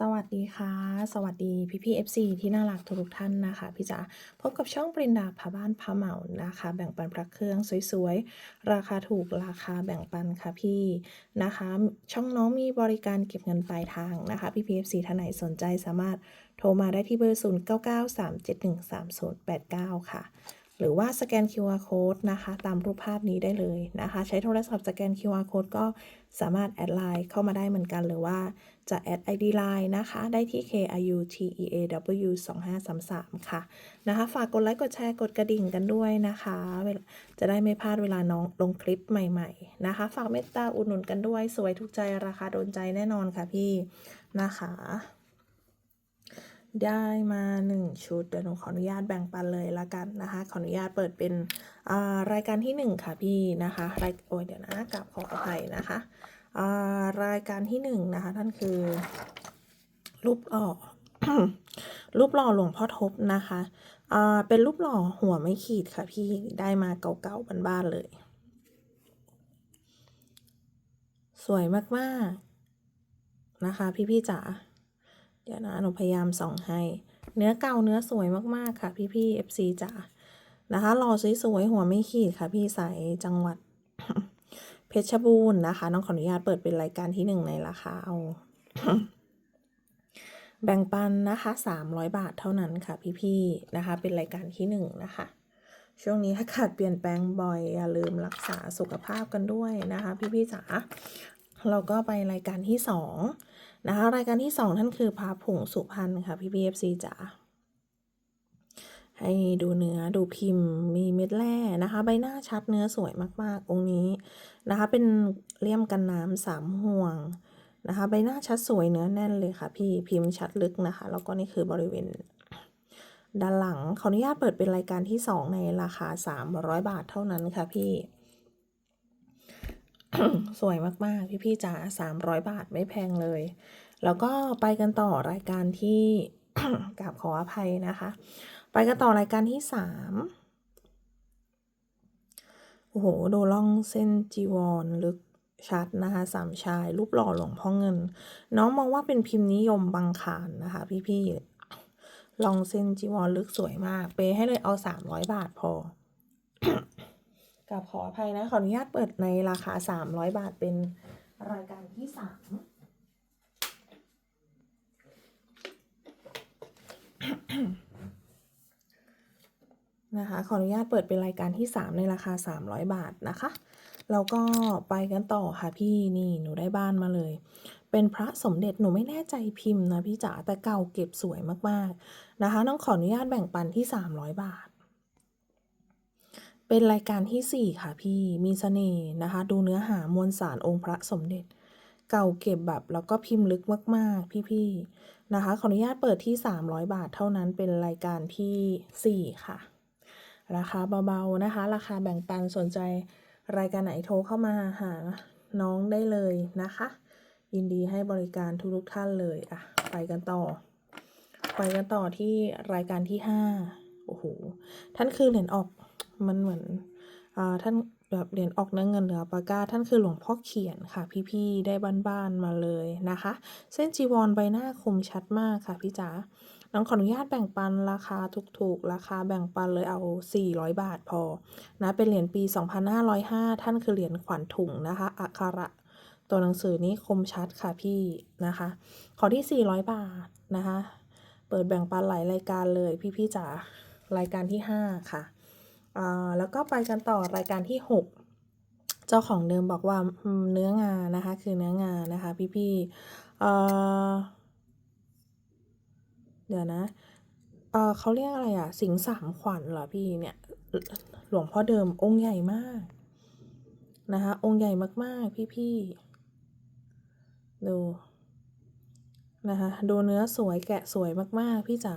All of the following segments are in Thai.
สวัสดีค่ะ สวัสดีพี่พี่ FC ที่น่ารักทุกท่านนะคะพี่จ๋าพบกับช่องปรินดาพาบ้านพาเหมานะคะ แบ่งปันพระเครื่องสวยๆ ราคาถูกราคาแบ่งปันค่ะพี่นะคะ ช่องน้องมีบริการเก็บเงินปลายทางนะคะพี่พี่ FC ท่านไหนสนใจสามารถโทรมาได้ที่เบอร์ 0993713089 ค่ะ หรือว่าสแกน QR code นะคะ ตามรูปภาพนี้ได้เลยนะคะ ใช้โทรศัพท์สแกน QR code ก็ สามารถแอดไลน์เข้ามาได้เหมือนกันหรือว่าจะแอด ID Line นะคะ ได้ที่ KIUTEAW 2533ค่ะนะคะ ฝากกดไลค์ กดแชร์ กดกระดิ่งกันด้วยนะคะ จะได้ไม่พลาดเวลาน้องลงคลิปใหม่ๆนะคะ ฝากเมตตาอุดหนุนกันด้วย สวยถูกใจราคาโดนใจแน่นอนค่ะพี่นะคะ ได้มาหนึ่งชุด เดี๋ยวหนูขออนุญาตแบ่งปันเลยละกันนะคะ ขออนุญาตเปิดเป็น รายการที่หนึ่งค่ะพี่นะคะรายโอ้ยเดี๋ยวนะกลับขออภัยนะคะารายการที่หนึ่งนะคะ ท่านคือรูปหล่อรูปหล่อหลวงพ่อทบนะคะเป็นรูปหล่อหัวไม่ขีดค่ะพี่ได้มาเก่าๆบ้านๆเลย สวยมากๆนะคะ พี่ๆจ๋าเดี๋ยวนะหนูพยายามส่องให้ เนื้อเก่าเนื้อสวยมากๆค่ะ พี่พี่ FC จ๋า นะคะหล่อสวยๆหัวไม่ขีดค่ะ พี่สายจังหวัด เพชรบูรณ์นะคะ น้องขออนุญาตเปิดเป็นรายการที่หนึ่งในราคาเอา แบ่งปันนะคะ300บาทเท่านั้นค่ะ พี่ๆนะคะ เป็นรายการที่หนึ่งนะคะ ช่วงนี้อากาศเปลี่ยนแปลงบ่อยอย่าลืมรักษาสุขภาพกันด้วยนะคะ พี่ๆจ๋าเราก็ไปรายการที่สองนะคะ รายการที่สองท่านคือพาผงสุพรรณค่ะ พี่พีเอฟซีจ๋า ให้ดูเนื้อดูพิมพ์มีเม็ดแร่นะคะ ใบหน้าชัดเนื้อสวยมากๆ องค์นี้นะคะ เป็นเลี่ยมกันน้ำสามห่วงนะคะ ใบหน้าชัดสวยเนื้อแน่นเลยค่ะ พี่พิมพ์ชัดลึกนะคะ แล้วก็นี่คือบริเวณด้านหลังขออนุญาตเปิดเป็นรายการที่ 2 ในราคา 300 บาทเท่านั้นค่ะพี่ สวยมาก ๆ พี่ๆจ๋า300 บาทไม่แพงเลย แล้วก็ไปกันต่อรายการที่ กราบขออภัยนะคะ ไปกันต่อรายการที่3โอ้โห โดล่องเส้นจีวรลึกชัดนะคะสามชาย รูปหล่อหลวงพ่อเงิน น้องมองว่าเป็นพิมพ์นิยมบางขานนะคะ พี่ๆลองเส้นจีวรลึกสวยมาก เปย์ให้เลยเอา300บาทพอกับขออภัยนะ ขออนุญาตเปิดในราคา300บาทเป็นรายการที่3 นะคะ ขออนุญาตเปิดเป็นรายการที่ 3 ในราคา 300 บาทนะคะแล้วก็ไปกันต่อค่ะพี่นี่หนูได้บ้านมาเลย เป็นพระสมเด็จหนูไม่แน่ใจพิมพ์นะพี่จ๋าแต่เก่าเก็บสวยมากๆนะคะน้องขออนุญาตแบ่งปันที่ 300 บาท เป็นรายการที่ 4 ค่ะพี่มีเสน่ห์นะคะ ดูเนื้อหามวลสารองค์พระสมเด็จ เก่าเก็บแบบแล้วก็พิมพ์ลึกมากๆ พี่ๆนะคะ ขออนุญาตเปิดที่ 300 บาทเท่านั้นเป็นรายการที่ 4 ค่ะ ราคาเบาๆนะคะ ราคาแบ่งปันสนใจรายการไหนโทรเข้ามาหาน้องได้เลยนะคะ ยินดีให้บริการทุกๆท่านเลยอะไปกันต่อ ไปกันต่อที่รายการที่ห้าโอ้โหท่านคือเหรียญออกมันเหมือนอ่าท่านแบบเหรียญออกเนื้อเงินเหลือปากกาท่านคือหลวงพ่อเขียนค่ะ พี่ๆได้บ้านๆมาเลยนะคะ เส้นจีวรใบหน้าคมชัดมากค่ะพี่จ๋า น้องขออนุญาตแบ่งปันราคาถูกๆ ราคาแบ่งปันเลยเอา 400 บาทพอนะเป็นเหรียญปี 2505 ท่านคือเหรียญขวัญถุงนะคะอักขระตัวหนังสือนี้คมชัดค่ะพี่นะคะ ขอที่ 400 บาทนะคะ เปิดแบ่งปันหลายรายการเลยพี่ๆจ๋ารายการที่ 5 ค่ะอ่าแล้วก็ไปกันต่อรายการที่6เจ้าของเดิมบอกว่าเนื้องานะคะ คือเนื้องานะคะ พี่ๆ ดี๋ยวนะ เออเขาเรียกอะไรอะสิงสามขวัญเหรอพี่เนี่ย หลวงพ่อเดิมองค์ใหญ่มาก นะคะองค์ใหญ่มากๆ พี่ๆ ดูนะคะดูเนื้อสวยแกะสวยมากๆ พี่จ๋า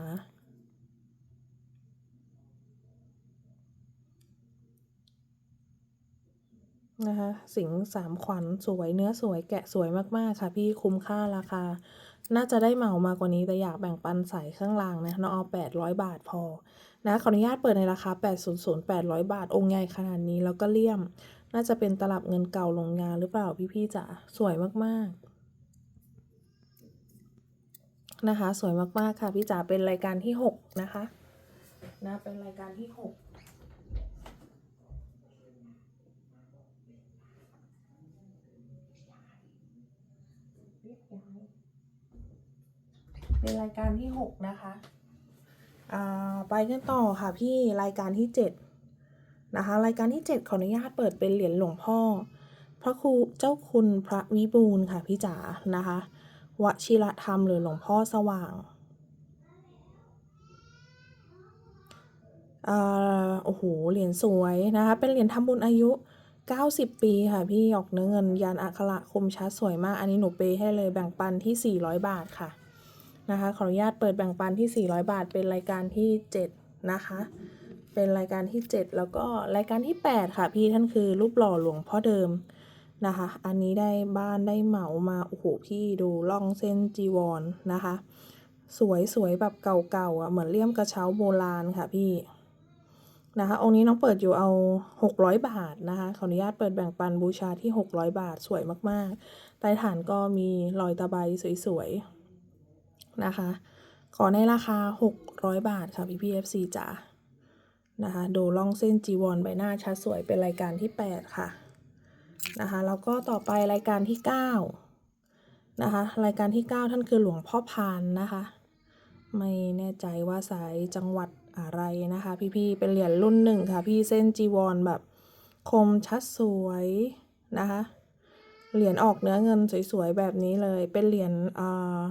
นะคะสิงสามขวัญสวยเนื้อสวยแกะสวยมากๆ ค่ะ พี่คุ้มค่าราคา น่าจะได้เหมามากกว่านี้แต่อยากแบ่งปันส่ข้างล่องรางนะน้อเอา 800 บาทพอ นะขออนุญาตเปิดในราคา 800 800 บาท องค์ใหญ่ขนาดนี้แล้วก็เลี่ยม น่าจะเป็นตลับเงินเก่าลงงานหรือเปล่าพี่ๆจ๋าสวยมากนะคะ สวยมากๆค่ะพี่จ๋าเป็นรายการที่หกนะคะ นะเป็นรายการที่หก เป็นรายการที่หกนะคะอ่าไปกันต่อค่ะพี่รายการที่เจ็ดนะคะ รายการที่เจ็ดขออนุญาตเปิดเป็นเหรียญหลวงพ่อ พระครูเจ้าคุณพระวิบูลค่ะพี่จ๋านะคะวชิรธรรมหรือหลวงพ่อสว่างอ่อโอ้โหเหรียญสวยนะคะ เป็นเหรียญทำบุญอายุ 90 ปีค่ะพี่ออกเนื้อเงินยันอักขระคมชัดสวยมาก อันนี้หนูเปย์ให้เลยแบ่งปันที่ 400 บาทค่ะ นะคะ ขออนุญาตเปิดแบ่งปันที่ 400 บาท เป็นรายการที่ 7 นะคะ เป็นรายการที่ 7 แล้วก็รายการที่ 8 ค่ะ พี่ท่านคือรูปหล่อหลวงพ่อเดิมนะคะ อันนี้ได้บ้านได้เหมามา โอ้โห พี่ดูล่องเส้นจีวรนนะคะ สวยสวยแบบเก่าๆอะ เหมือนเลี่ยมกระเช้าโบราณค่ะพี่นะคะ องค์นี้น้องเปิดอยู่เอา 600 บาทนะคะ ขออนุญาตเปิดแบ่งปันบูชาที่ 600 บาท สวยมากๆ ใต้ฐานก็มีรอยตะไบสวยๆ นะคะ ขอในราคา 600 บาทค่ะพี่พีเอฟซีจ๋านะคะดูล่องเส้นจีวรใบหน้าชัดสวยเป็นรายการที่ 8 ค่ะนะคะแล้วก็ต่อไปรายการที่ 9 นะคะ รายการที่ 9 ท่านคือหลวงพ่อพานนะคะ ไม่แน่ใจว่าสายจังหวัดอะไรนะคะพี่ๆเป็นเหรียญรุ่นหนึ่งค่ะ พี่เส้นจีวรแบบคมชัดสวยนะคะ เหรียญออกเนื้อเงินสวยๆแบบนี้เลยเป็นเหรียญอ่า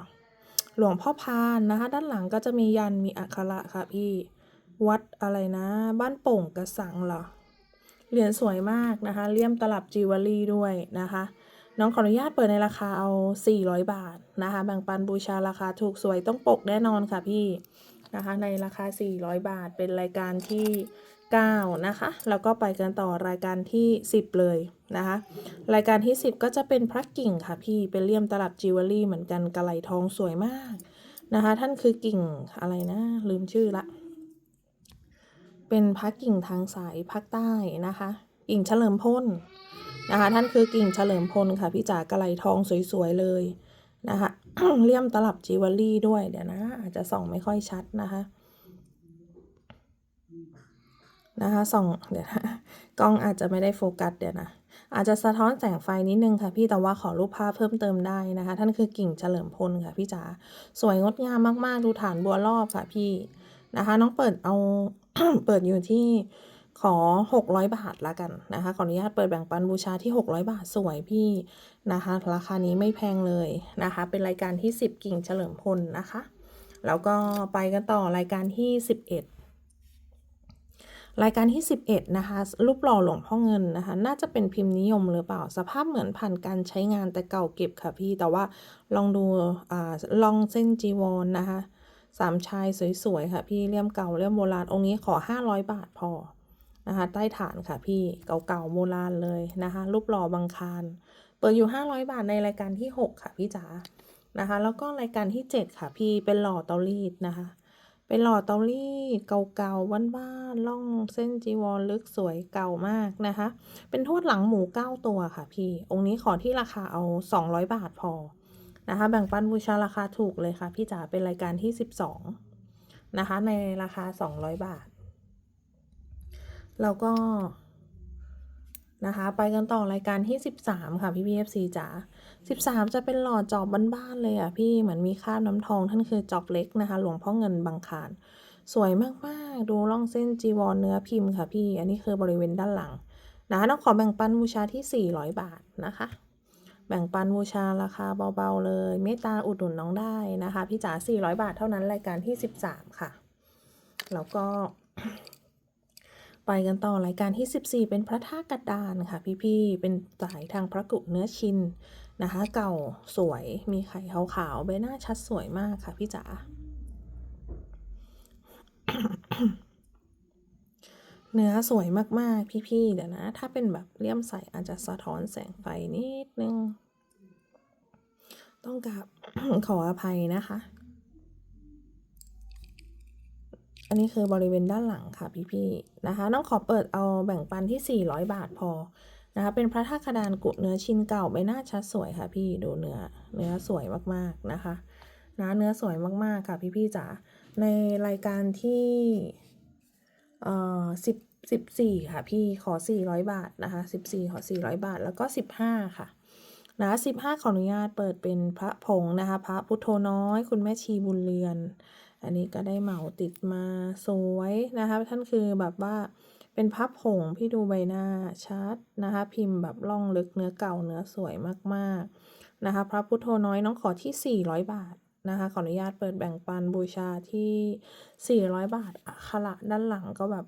หลวงพ่อพานนะคะ ด้านหลังก็จะมียันมีอักขระค่ะพี่ วัดอะไรนะ บ้านโป่งกระสังเหรอ เหรียญสวยมากนะคะ เลี่ยมตลับจิวเวลรี่ด้วยนะคะ น้องขออนุญาตเปิดในราคาเอา 400 บาทนะคะ แบ่งปันบูชาราคาถูกสวยต้องปกแน่นอนค่ะพี่นะคะ ในราคา 400 บาท เป็นรายการที่ 9 นะคะ แล้วก็ไปกันต่อรายการที่ 10 เลยนะคะ รายการที่ 10 ก็จะเป็นพระกิ่งค่ะพี่เป็นเลี่ยมตลับจิวเวลรี่เหมือนกันกระไหลทองสวยมากนะคะ ท่านคือกิ่งอะไรนะลืมชื่อละ เป็นพระกิ่งทางสายภาคใต้นะคะ กิ่งเฉลิมพลนะคะท่านคือกิ่งเฉลิมพลค่ะพี่จ๋ากระไหลทองสวยๆเลยนะคะเลี่ยมตลับจิวเวลรี่ด้วยเดี๋ยวนะ อาจจะส่องไม่ค่อยชัดนะคะ นะคะส่องเดี๋ยวนะกล้องอาจจะไม่ได้โฟกัสเดี๋ยวนะ อาจจะสะท้อนแสงไฟนิดนึงค่ะพี่แต่ว่าขอรูปภาพเพิ่มเติมได้นะคะ ท่านคือกิ่งเฉลิมพลค่ะพี่จ๋าสวยงดงามมากๆ ดูฐานบัวรอบค่ะพี่นะคะ น้องเปิดเอาเปิดอยู่ที่ขอ 600 บาทละกันนะคะขออนุญาตเปิดแบ่งปันบูชาที่ 600 บาทสวยพี่นะคะ ราคานี้ไม่แพงเลยนะคะ เป็นรายการที่ 10 กิ่งเฉลิมพลนะคะ แล้วก็ไปกันต่อรายการที่ 11 รายการที่ 11 นะคะ รูปหล่อหลวงพ่อเงินนะคะ น่าจะเป็นพิมพ์นิยมหรือเปล่า สภาพเหมือนผ่านการใช้งานแต่เก่าเก็บค่ะพี่ แต่ว่าลองดูอ่าลองเส้นจีวรนนะคะ สามชายสวยๆค่ะพี่ เลี่ยมเก่าเลี่ยมโบราณ องค์นี้ขอ 500 บาทพอนะคะ ใต้ฐานค่ะพี่ เก่าๆโบราณเลยนะคะ รูปหล่อบางคาร เปิดอยู่ 500 บาทในรายการที่ 6 ค่ะพี่จ๋า นะคะ แล้วก็รายการที่ 7 ค่ะพี่ เป็นหล่อเตารีดนะคะ เป็นหล่อเตารีดเก่าๆว่านๆล่องเส้นจีวรลึกสวยเก่ามากนะคะ เป็นทวดหลังหมู9ตัวค่ะพี่ องค์นี้ขอที่ราคาเอา 200 บาทพอนะคะ แบ่งปันบูชาราคาถูกเลยค่ะ พี่จ๋าเป็นรายการที่ 12 นะคะ ในราคา 200 บาท แล้วก็ นะคะ ไปกันต่อรายการที่ 13 ค่ะพี่พีเอฟซีจ๋า13 จะเป็นหล่อจอบบ้านๆเลยอะพี่เหมือนมีคราบน้ำทอง ท่านคือจอบเล็กนะคะ หลวงพ่อเงินบางคารสวยมากๆ ดูร่องเส้นจีวรเนื้อพิมพ์ค่ะพี่ อันนี้คือบริเวณด้านหลังนะคะน้องขอแบ่งปันบูชาที่ 400 บาทนะคะ แบ่งปันบูชาราคาเบาๆเลย เมตตาอุดหนุนน้องได้นะคะ พี่จ๋า400 บาทเท่านั้นรายการที่ 13 ค่ะ แล้วก็ ไปกันต่อรายการที่ 14 เป็นพระธาตุกระดานค่ะ พี่ๆ เป็นสายทางพระกุเนื้อชินนะคะ เก่าสวยมีไข่ขาวๆใบหน้าชัดสวยมากค่ะพี่จ๋าเนื้อสวยมากๆ พี่ๆ เดี๋ยวนะ ถ้าเป็นแบบเลี่ยมใสอาจจะสะท้อนแสงไฟนิดนึง ต้องกับขออภัยนะคะ อันนี้คือบริเวณด้านหลังค่ะพี่ๆนะคะ น้องขอเปิดเอาแบ่งปันที่ 400 บาทพอนะคะ เป็นพระธาตุกระดานกุเนื้อชิ้นเก่าใบหน้าชัดสวยค่ะ พี่ดูเนื้อเนื้อสวยมากๆนะคะนะเนื้อสวยมากๆค่ะพี่ๆจ๋าในรายการที่เอ่อสิบสิบสี่ค่ะ พี่ขอสี่ร้อยบาทนะคะสิบสี่ขอสี่ร้อยบาท แล้วก็สิบห้าค่ะนะสิบห้าขออนุญาตเปิดเป็นพระผงนะคะ พระพุทโธน้อย คุณแม่ชีบุญเรือน อันนี้ก็ได้เหมาติดมาสวยนะคะ ท่านคือแบบว่าเป็นพับผงพี่ดูใบหน้าชัดนะคะ พิมพ์แบบล่องลึกเนื้อเก่าเนื้อสวยมากๆนะคะ พระพุทโธน้อยน้องขอที่ 400 บาทนะคะขออนุญาตเปิดแบ่งปันบูชาที่ 400 บาทอักขระด้านหลังก็แบบ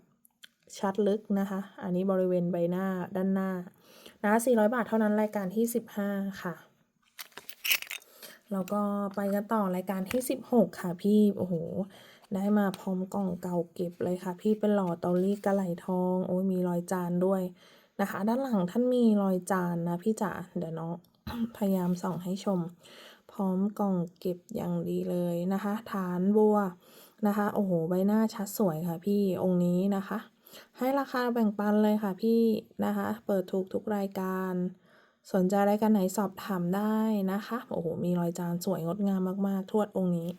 ชัดลึกนะคะ อันนี้บริเวณใบหน้าด้านหน้านะ400 บาทเท่านั้นรายการที่ 15 ค่ะ แล้วก็ไปกันต่อรายการที่ 16 ค่ะพี่ โอ้โห ได้มาพร้อมกล่องเก่าเก็บเลยค่ะ พี่เป็นหล่อเตารีดกระไหลทอง โอ้ยมีรอยจานด้วยนะคะ ด้านหลังท่านมีรอยจานนะพี่จ๋า เดี๋ยวน้องพยายามส่องให้ชม พร้อมกล่องเก็บอย่างดีเลยนะคะ ฐานบัวนะคะ โอ้โห ใบหน้าชัดสวยค่ะพี่ องค์นี้นะคะ ให้ราคาแบ่งปันเลยค่ะพี่นะคะ เปิดถูกทุกรายการ สนใจรายการไหนสอบถามได้นะคะ โอ้โห มีรอยจานสวยงดงามมากๆ ทวดองค์นี้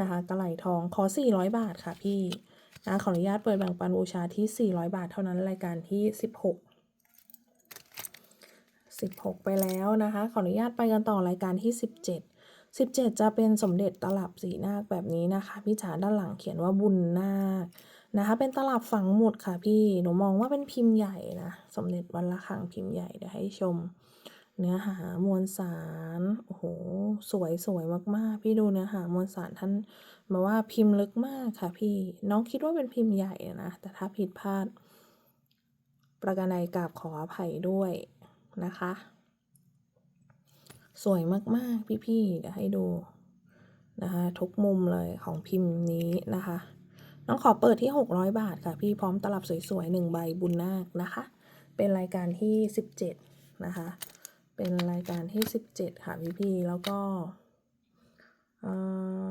นะคะกระไหลทองขอ 400 บาทค่ะพี่นะขออนุญาตเปิดแบ่งปันบูชาที่ 400 บาทเท่านั้นรายการที่ 16 16 ไปแล้วนะคะ ขออนุญาตไปกันต่อรายการที่ 17 17 จะเป็นสมเด็จตลับสีนาคแบบนี้นะคะ พี่จ๋าด้านหลังเขียนว่าบุญนาคนะคะ เป็นตลับฝังหมุดค่ะพี่ หนูมองว่าเป็นพิมพ์ใหญ่นะ สมเด็จวันละขังพิมพ์ใหญ่เดี๋ยวให้ชม เนื้อหามวลสารโอ้โหสวยสวยมากๆ พี่ดูเนื้อหามวลสารท่านมาว่าพิมพ์ลึกมากค่ะพี่น้องคิดว่าเป็นพิมพ์ใหญ่นะแต่ถ้าผิดพลาด ประการใดกราบขออภัยด้วยนะคะ สวยมากๆ พี่ๆเดี๋ยวให้ดูนะคะทุกมุมเลยของพิมพ์นี้นะคะน้องขอเปิดที่ 600 บาทค่ะ พี่พร้อมตลับสวยๆหนึ่งใบบุญนาคนะคะ เป็นรายการที่ 17 นะคะ เป็นรายการที่ 17 ค่ะพี่พี่แล้วก็เอ่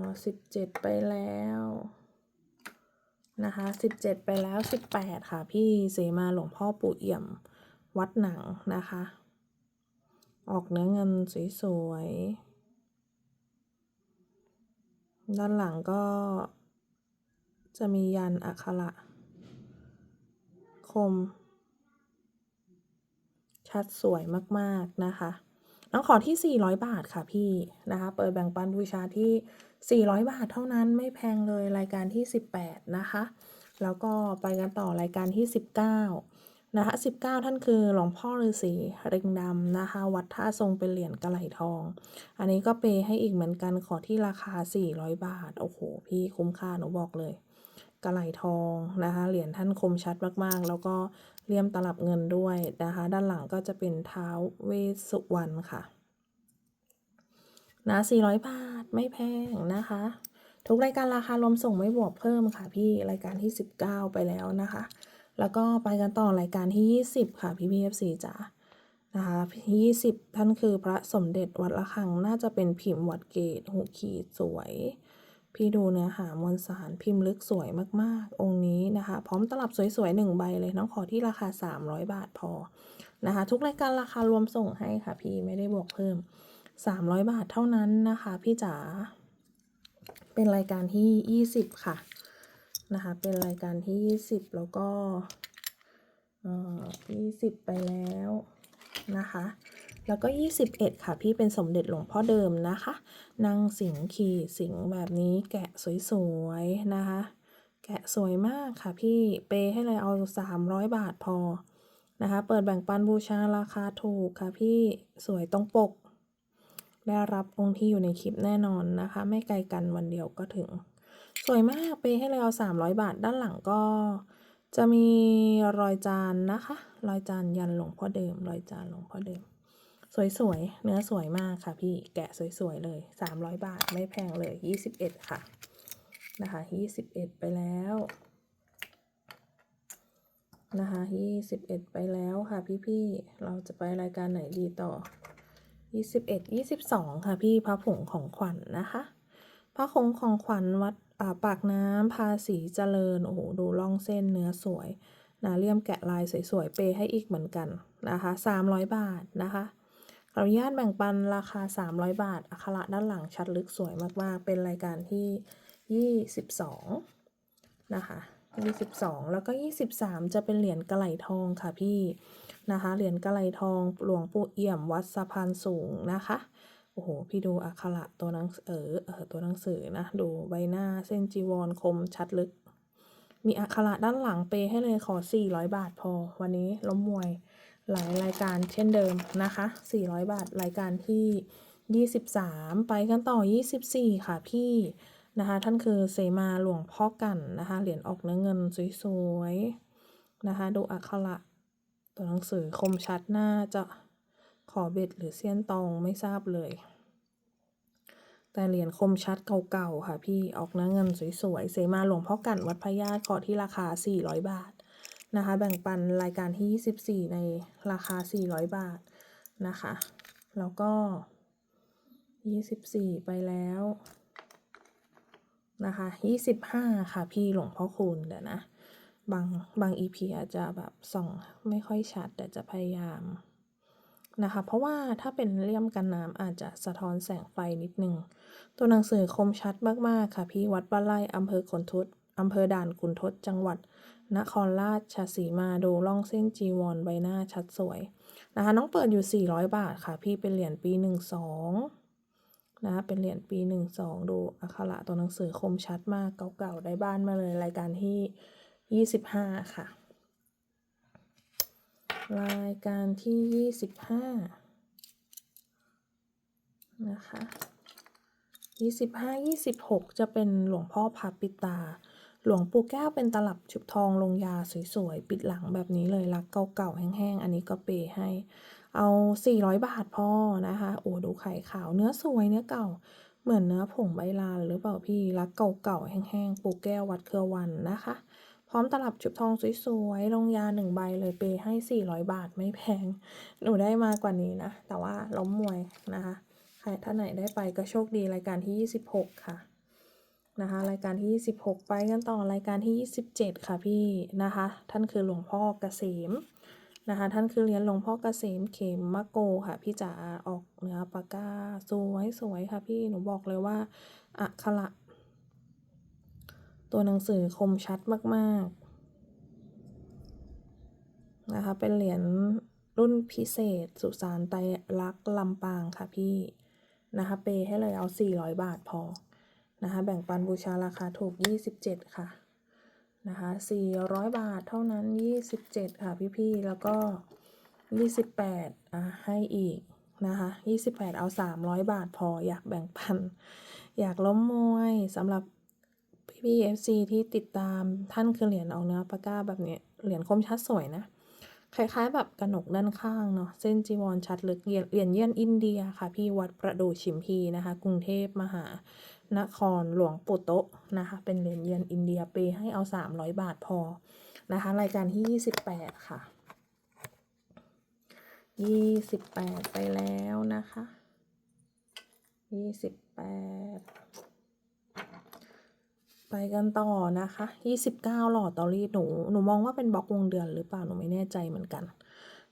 อ17ไปแล้วนะคะ17ไปแล้ว18ค่ะ พี่เสมาหลวงพ่อปู่เอี่ยมวัดหนังนะคะ ออกเนื้อเงินสวยๆด้านหลังก็จะมียันอักขระคม ชัดสวยมากๆนะคะน้องขอที่ 400 บาทค่ะพี่นะคะ เปิดแบ่งปันบูชาที่ 400 บาทเท่านั้นไม่แพงเลยรายการที่ 18 นะคะ แล้วก็ไปกันต่อรายการที่ 19 นะคะ 19 ท่านคือหลวงพ่อฤาษีเริงดำนะคะ วัดท่าทรงเป็นเหรียญกระไหลทอง อันนี้ก็เปให้อีกเหมือนกันขอที่ราคา 400 บาท โอ้โห พี่คุ้มค่าหนูบอกเลย กระไหลทองนะคะ เหรียญท่านคมชัดมากๆ แล้วก็เลี่ยมตลับเงินด้วยนะคะ ด้านหลังก็จะเป็นเท้าเวสุวรรณค่ะนะ400 บาทไม่แพงนะคะ ทุกรายการราคารวมส่งไม่บวกเพิ่มค่ะพี่รายการที่ 19 ไปแล้วนะคะ แล้วก็ไปกันต่อรายการที่ 20 ค่ะพี่พีเอฟซีจ๋านะคะ20ท่านคือพระสมเด็จวัดละคังน่าจะเป็นพิมพ์วัดเกตหูขีดสวย พี่ดูเนื้อหามวลสารพิมพ์ลึกสวยมากๆ องค์นี้นะคะ พร้อมตลับสวยๆหนึ่งใบเลยน้องขอที่ราคา 300 บาทพอนะคะ ทุกรายการราคารวมส่งให้ค่ะ พี่ไม่ได้บวกเพิ่ม 300 บาทเท่านั้นนะคะ พี่จ๋าเป็นรายการที่ 20 ค่ะนะคะ เป็นรายการที่ 20 แล้วก็เอ่อ20ไปแล้วนะคะ แล้วก็ 21 ค่ะ พี่เป็นสมเด็จหลวงพ่อเดิมนะคะ นั่งสิงขี่สิงแบบนี้แกะสวยๆนะคะ แกะสวยมากค่ะพี่เปให้เลยเอา 300 บาทพอนะคะ เปิดแบ่งปันบูชาราคาถูกค่ะพี่สวยตรงปก ได้รับองค์ที่อยู่ในคลิปแน่นอนนะคะ ไม่ไกลกันวันเดียวก็ถึง สวยมากเปให้เลยเอา 300 บาทด้านหลังก็จะมีรอยจานนะคะ รอยจานยันหลวงพ่อเดิม รอยจานหลวงพ่อเดิม สวยๆ เนื้อสวยมากค่ะพี่ แกะสวยๆ เลย 300 บาทไม่แพงเลย 21 ค่ะ นะคะ 21 ไปแล้ว นะคะ 21 ไปแล้วค่ะพี่ๆ เราจะไปรายการไหนดีต่อ 21 22 ค่ะพี่พระผงของขวัญนนะคะ พระคงของขวัญวัดอ่าปากน้ำภาษีเจริญ โอ้โห ดูล่องเส้นเนื้อสวยนะเลี่ยมแกะลายสวยๆ เปย์ให้อีกเหมือนกันนะคะ 300 บาทนะคะ ขออนุญาตแบ่งปันราคา 300 บาทอักขระด้านหลังชัดลึกสวยมากๆ เป็นรายการที่ 22 นะคะ22 แล้วก็ 23 จะเป็นเหรียญกระไหลทองค่ะพี่นะคะ เหรียญกระไหลทองหลวงปู่เอี่ยมวัดสะพานสูงนะคะ โอ้โห พี่ดูอักขระตัวหนังเออเออตัวหนังสือนะ ดูใบหน้าเส้นจีวรคมชัดลึก มีอักขระด้านหลังเปให้เลยขอ 400 บาทพอ วันนี้ล้มมวย หลายรายการเช่นเดิมนะคะ 400 บาทรายการที่ 23 ไปกันต่อ 24 ค่ะพี่นะคะ ท่านคือเสมาหลวงพ่อกันนะคะ เหรียญออกเนื้อเงินสวยๆนะคะ ดูอักขระตัวหนังสือคมชัดน่าจะขอเบ็ดหรือเซียนตองไม่ทราบเลย แต่เหรียญคมชัดเก่าๆค่ะพี่ออกเนื้อเงินสวยๆเสมาหลวงพ่อกันวัดพญาตขอที่ราคา 400 บาท นะคะ แบ่งปันรายการที่ 24 ในราคา 400 บาทนะคะ แล้วก็ 24 ไปแล้วนะคะ 25 ค่ะ พี่หลวงพ่อคูณเดี๋ยวนะ บางบาง EP อาจจะแบบส่องไม่ค่อยชัด แต่จะพยายามนะคะ เพราะว่าถ้าเป็นเลี่ยมกันน้ำอาจจะสะท้อนแสงไฟนิดนึง ตัวหนังสือคมชัดมาก ๆ ค่ะ พี่วัดบ้านไร่อำเภอขนทุด อำเภอด่านขุนทดจังหวัด นครราชสีมาดูล่องเส้นจีวรใบหน้าชัดสวยนะคะน้องเปิดอยู่ 400 บาทค่ะ พี่เป็นเหรียญปี 12นะคะเป็นเหรียญปี 12 ดูอักขระตัวหนังสือคมชัดมากเก่าๆได้บ้านมาเลยรายการที่ 25 ค่ะ รายการที่ 25 นะคะ 25 26 จะเป็นหลวงพ่อพาปิตา หลวงปู่แก้วเป็นตลับชุบทองลงยาสวยๆ ปิดหลังแบบนี้เลยรักเก่าๆแห้งๆ อันนี้ก็เปย์ให้ เอา 400 บาทพอนะคะ โอ้ดูไข่ขาวเนื้อสวยเนื้อเก่า เหมือนเนื้อผงใบลานหรือเปล่าพี่รักเก่าๆแห้งๆปู่แก้ววัดเครือวันนะคะ พร้อมตลับชุบทองสวยๆลงยาหนึ่งใบเลยเปย์ให้ 400 บาทไม่แพง หนูได้มากกว่านี้นะ แต่ว่าล้มมวยนะคะใครท่านไหนได้ไปก็โชคดีรายการที่ 26 ค่ะ นะคะ รายการที่ 26 ไปกันต่อรายการที่ 27 ค่ะพี่นะคะ ท่านคือหลวงพ่อเกษมนะคะ ท่านคือเหรียญหลวงพ่อเกษมเขมมะโกค่ะ พี่จ๋าออกเนื้อปากกาสวยสวยค่ะพี่หนูบอกเลยว่าอักขระตัวหนังสือคมชัดมากๆนะคะ เป็นเหรียญรุ่นพิเศษ สุสานไตรลักษ์ลำปางค่ะพี่นะคะเปย์ให้เลยเอา 400 บาทพอ นะคะแบ่งปันบูชาราคาถูก 27 ค่ะนะคะ400 บาทเท่านั้น 27 ค่ะพี่ๆแล้วก็ 28อะให้อีกนะคะ28 เอา 300 บาทพออยากแบ่งปัน อยากล้มมวยสำหรับพี่ๆ FC ที่ติดตามท่านคือเหรียญเอาเนื้อปากกาแบบนี้เหรียญคมชัดสวยนะคล้ายๆ แบบกระหนกด้านข้างเนาะเส้นจีวรชัดลึกเหรียญเหรียญเยี่ยนอินเดียค่ะ พี่วัดประดู่ชิมพีนะคะ กรุงเทพมหา นครหลวงปู่โตะนะคะ เป็นเหรียญเยนอินเดียเปให้เอา 300 บาทพอนะคะ รายการที่ 28 ค่ะ 28 ไปแล้วนะคะ 28 ไปกันต่อนะคะ 29 หลอดตอรี่หนู หนูมองว่าเป็นบล็อกวงเดือนหรือเปล่า หนูไม่แน่ใจเหมือนกัน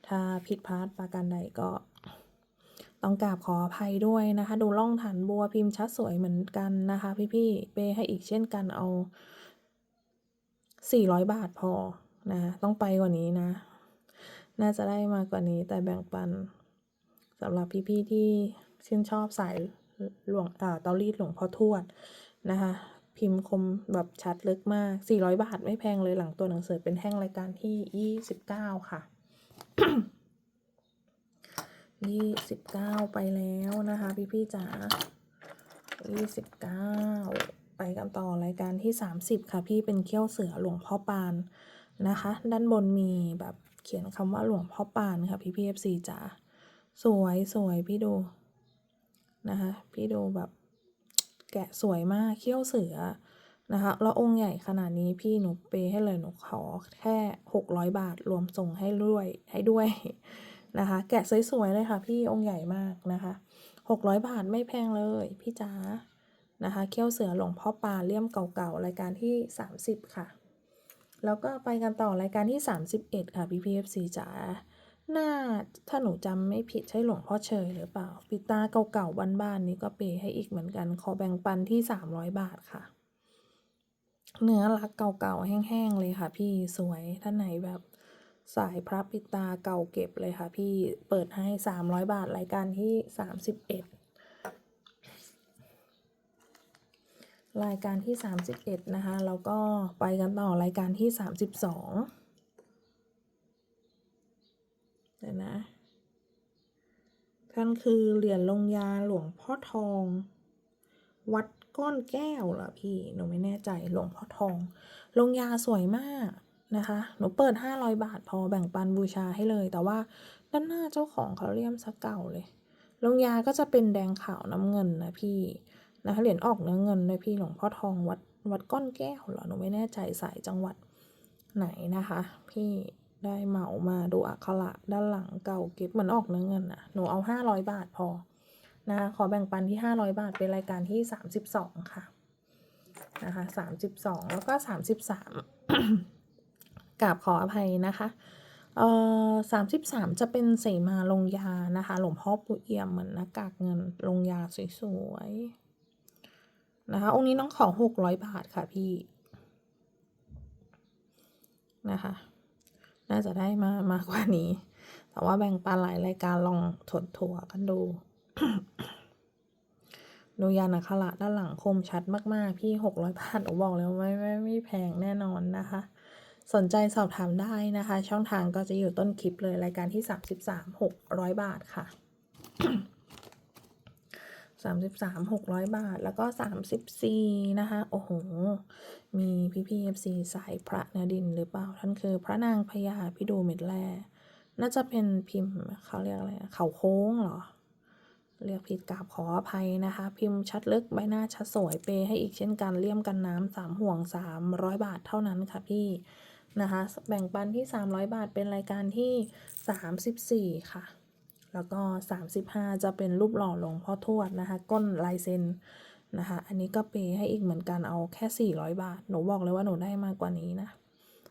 ถ้าผิดพลาดประการใดก็ ต้องกราบขออภัยด้วยนะคะ ดูล่องฐานบัวพิมพ์ชัดสวยเหมือนกันนะคะ พี่ๆเปให้อีกเช่นกันเอา 400 บาทพอนะต้องไปกว่านี้นะ น่าจะได้มากกว่านี้แต่แบ่งปันสำหรับพี่ๆที่ชื่นชอบสายหลวงอ่าเตารีดหลวงพ่อทวดนะคะ พิมพ์คมแบบชัดลึกมาก 400 บาทไม่แพงเลยหลังตัวหนังสือเป็นแท่งรายการที่ 29 ค่ะ 29ไปแล้วนะคะ พี่ๆจ๋า29ไปกันต่อรายการที่30ค่ะ พี่เป็นเขี้ยวเสือหลวงพ่อปานนะคะ ด้านบนมีแบบเขียนคำว่าหลวงพ่อปานค่ะพี่พี่ FC จ๋าสวยสวยพี่ดูนะคะ พี่ดูแบบแกะสวยมากเขี้ยวเสือนะคะแล้วองค์ใหญ่ขนาดนี้พี่หนูเปให้เลยหนูขอแค่600บาทรวมส่งให้ด้วยให้ด้วย นะคะ แกะสวยๆเลยค่ะพี่องค์ใหญ่มากนะคะ600บาทไม่แพงเลย พี่จ๋านะคะเขี้ยวเสือหลวงพ่อปาเลี่ยมเก่าๆรายการที่ 30 ค่ะ แล้วก็ไปกันต่อรายการที่ 31 ค่ะพี่พีเอฟซีจ๋าหน่าถ้าหนูจำไม่ผิดใช่หลวงพ่อเชยหรือเปล่าปิตาเก่าๆบ้านๆนี้ก็เปย์ให้อีกเหมือนกัน ขอแบ่งปันที่สามร้อยบาทค่ะ เนื้อรักเก่าๆแห้งๆเลยค่ะ พี่สวยท่านไหนแบบ สายพระปิตาเก่าเก็บเลยค่ะ พี่เปิดให้สามร้อยบาทรายการที่สามสิบเอ็ดรายการที่สามสิบเอ็ดนะคะ แล้วก็ไปกันต่อรายการที่สามสิบสองเดี๋ยวนะท่านคือเหรียญลงยาหลวงพ่อทอง วัดก้อนแก้วเหรอพี่หนูไม่แน่ใจหลวงพ่อทอง ลงยาสวยมาก นะคะ หนูเปิด 500 บาทพอแบ่งปันบูชาให้เลย แต่ว่าด้านหน้าเจ้าของเขาเลี่ยมสักเก่าเลยลงยาก็จะเป็นแดงขาวน้ำเงินนะพี่นะคะเหรียญออกเนื้อเงินเลยพี่หลวงพ่อทองวัดวัดก้อนแก้วเหรอหนูไม่แน่ใจสายจังหวัดไหนนะคะ พี่ได้เหมามาดูอักขระด้านหลังเก่าเก็บเหมือนออกเนื้อเงินอะหนูเอา 500 บาทพอนะคะขอแบ่งปันที่ 500 บาทเป็นรายการที่ 32 ค่ะนะคะ32 แล้วก็ 33 กราบขออภัยนะคะเอ่อ33จะเป็นเสมาลงยานะคะ หลวงพ่อปู่เอี่ยมเหมือนหน้ากากเงินลงยาสวยๆนะคะ องค์นี้น้องขอ600บาทค่ะพี่นะคะ น่าจะได้มามากกว่านี้ แต่ว่าแบ่งปันหลายรายการลองถดถั่วกันดู ดูยานาคาระด้านหลังคมชัดมากๆ พี่หกร้อยบาทหนูบอกแล้วไม่ไม่ไม่แพงแน่นอนนะคะ สนใจสอบถามได้นะคะ ช่องทางก็จะอยู่ต้นคลิปเลยรายการที่สามสิบสามหกร้อยบาทค่ะสามสิบสามหกร้อยบาทแล้วก็สามสิบสี่นะคะ โอ้โห มีพี่พีเอฟซีสายพระนดินหรือเปล่า ท่านคือพระนางพญาพิดูเม็ดแร่น่าจะเป็นพิมพ์เขาเรียกอะไรเขาโค้งเหรอ เรียกผิดกราบขออภัยนะคะ พิมพ์ชัดลึกใบหน้าชัดสวยเปย์ให้อีกเช่นกันเลี่ยมกันน้ำสามห่วงสามร้อยบาทเท่านั้นค่ะพี่ นะคะแบ่งปันที่ 300 บาทเป็นรายการที่ 34 ค่ะ แล้วก็ 35 จะเป็นรูปหล่อหลวงพ่อทวดนะคะ ก้นลายเซ็นนะคะ อันนี้ก็เปให้อีกเหมือนกันเอาแค่ 400 บาท หนูบอกเลยว่าหนูได้มากกว่านี้นะ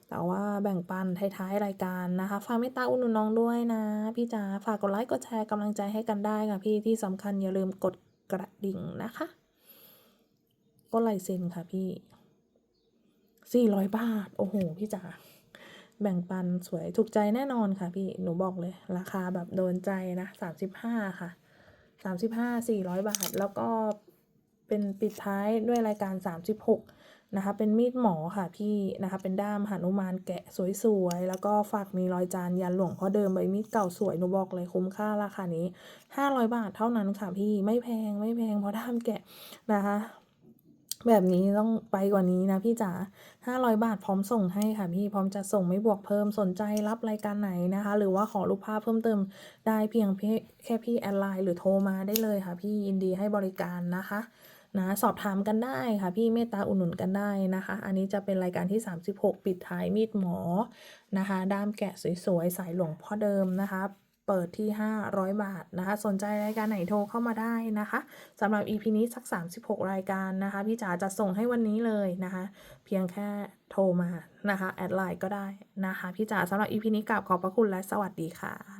แต่ว่าแบ่งปันท้ายๆรายการนะคะ ฝากเมตตาอุดหนุนน้องด้วยนะ พี่จ๋า ฝากกดไลค์ กดแชร์กำลังใจให้กันได้ค่ะพี่ ที่สำคัญอย่าลืมกดกระดิ่งนะคะ ก็ลายเซ็นค่ะพี่ สี่ร้อยบาท โอ้โห พี่จ๋าแบ่งปันสวยถูกใจแน่นอนค่ะพี่หนูบอกเลย ราคาแบบโดนใจนะสามสิบห้าค่ะสามสิบห้าสี่ร้อยบาท แล้วก็เป็นปิดท้ายด้วยรายการสามสิบหกนะคะ เป็นมีดหมอค่ะพี่นะคะ เป็นด้ามหานุมานแกะสวยๆ แล้วก็ฝากมีรอยจานยันหลวงพ่อเดิมใบมีดเก่าสวยหนูบอกเลยคุ้มค่าราคานี้500บาทเท่านั้นค่ะพี่ไม่แพงไม่แพงเพราะด้ามแกะนะคะ แบบนี้ต้องไปกว่านี้นะพี่จ๋า500 บาทพร้อมส่งให้ค่ะพี่พร้อมจะส่งไม่บวกเพิ่มสนใจรับรายการไหนนะคะ หรือว่าขอรูปภาพเพิ่มเติมได้เพียงแค่พี่แอดไลน์หรือโทรมาได้เลยค่ะ พี่ยินดีให้บริการนะคะนะสอบถามกันได้ค่ะ พี่เมตตาอุดหนุนกันได้นะคะ อันนี้จะเป็นรายการที่ 36 ปิดท้ายมีดหมอนะคะ ด้ามแกะสวยๆ สายหลวงพ่อเดิมนะคะ เปิดที่ 500 บาทนะคะ สนใจรายการไหนโทรเข้ามาได้นะคะสำหรับ EP นี้สัก 36 รายการนะคะ พี่จ๋าจะส่งให้วันนี้เลยนะคะ เพียงแค่โทรมานะคะ แอดไลน์ก็ได้นะคะ พี่จ๋าสำหรับ EP นี้กลับขอบพระคุณและสวัสดีค่ะ